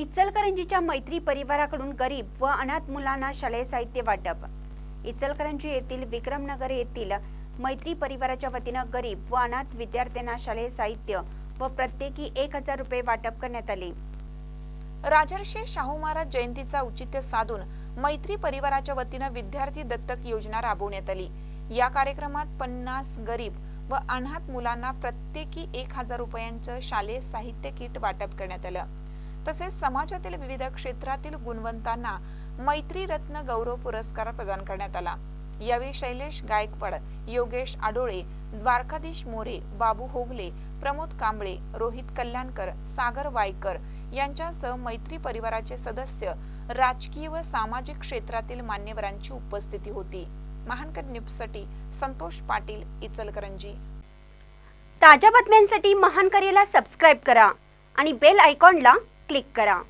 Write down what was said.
इचलकरंजीच्या मैत्री परिवाराकडून गरीब व अनाथ मुलांना शालेय साहित्य वाटप. इचलकरंजी येथील विक्रमनगर येथील मैत्री परिवाराच्या वतीनं गरीब व अनाथ विद्यार्थ्यांना शालेय साहित्य व प्रत्येकी एक हजार रुपये वाटप करण्यात आले. राजर्षी शाहू महाराज जयंतीचा औचित्य साधून मैत्री परिवाराच्या वतीनं विद्यार्थी दत्तक योजना राबवण्यात आली. या कार्यक्रमात पन्नास गरीब व अनाथ मुलांना प्रत्येकी एक हजार रुपयांचं शालेय साहित्य किट वाटप करण्यात आलं. तसेच समाजातील विविध क्षेत्रातील गुणवंतांना मैत्री रत्न गौरव पुरस्कार प्रदान करण्यात आला. यावेळी शैलेश गायकवाड योगेश आडोळे द्वारकाधीश मोरे बाबू होगले प्रमोद कांबळे रोहित कल्याणकर सागर वायकर यांच्यासह मैत्री परिवाराचे सदस्य राजकीय व सामाजिक क्षेत्रातील मान्यवरांची उपस्थिती होती. महानकर न्यूजसाठी संतोष पाटील इचलकरंजी. ताज्या बातम्यांसाठी महानकरेला सबस्क्राईब करा आणि बेल आयकॉनला क्लिक करा.